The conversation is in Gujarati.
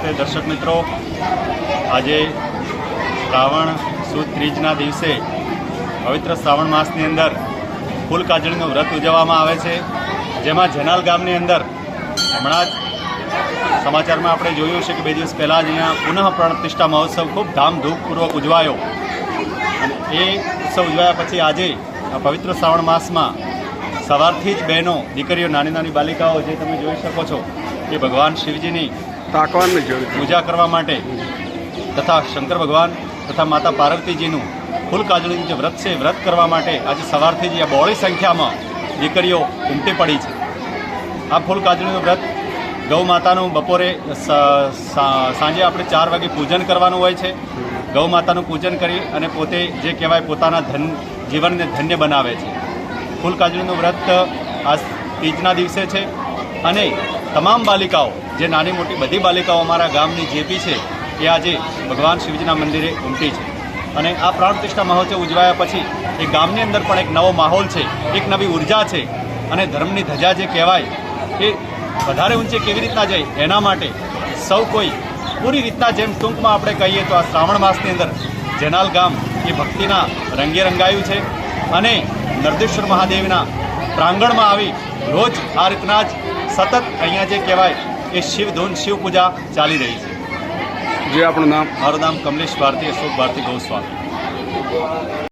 નમસ્તે દર્શક મિત્રો. આજે શ્રાવણ સુદ ત્રીજના દિવસે પવિત્ર શ્રાવણ માસની અંદર ફૂલ કાજળીનું વ્રત ઉજવવામાં આવે છે. જેમાં જેનાલ ગામની અંદર હમણાં જ સમાચારમાં આપણે જોયું છે કે બે દિવસ પહેલાં જ અહીંયા પુનઃ પ્રતિષ્ઠા મહોત્સવ ખૂબ ધામધૂમપૂર્વક ઉજવાયો. અને એ ઉત્સવ ઉજવાયા પછી આજે આ પવિત્ર શ્રાવણ માસમાં સવારથી જ બહેનો, દીકરીઓ નાની નાની બાલિકાઓ જે તમે જોઈ શકો છો, એ ભગવાન શિવજીની તાકવાનું જરૂર પૂજા કરવા માટે તથા શંકર ભગવાન તથા માતા પાર્વતીજીનું ફૂલ કાજળીનું જે વ્રત છે વ્રત કરવા માટે આજે સવારથી જ બહોળી સંખ્યામાં દીકરીઓ ઉમટી પડી છે. આ ફૂલ કાજળીનું વ્રત ગૌ માતાનું બપોરે સાંજે આપણે ચાર વાગે પૂજન કરવાનું હોય છે. ગૌ માતાનું પૂજન કરી અને પોતે જે કહેવાય પોતાના ધન, જીવનને ધન્ય બનાવે છે. ફૂલ કાજળીનું વ્રત આ તીજના દિવસે છે અને તમામ બાલિકાઓ જે નાની મોટી બધી બાલિકાઓ અમારા ગામની જે બી છે, એ આજે ભગવાન શિવજીના મંદિરે ઉમટી છે. અને આ પ્રાણ પ્રતિષ્ઠા મહોત્સવ ઉજવાયા પછી એ ગામની અંદર પણ એક નવો માહોલ છે, એક નવી ઊર્જા છે અને ધર્મની ધજા જે કહેવાય, એ વધારે ઊંચે કેવી રીતના જાય એના માટે સૌ કોઈ પૂરી રીતના જેમ ટૂંકમાં આપણે કહીએ તો આ શ્રાવણ માસની અંદર જેનાલ ગામ એ ભક્તિના રંગે રંગાયું છે અને નર્દેશ્વર મહાદેવના પ્રાંગણમાં આવી રોજ આ રીતના જ સતત અહીંયા જે કહેવાય એ શિવ ધૂન શિવ પૂજા ચાલી રહી છે. જે આપણું નામ? મારું નામ કમલેશ ભારતી અશોક ભારતી ગોસ્વામી.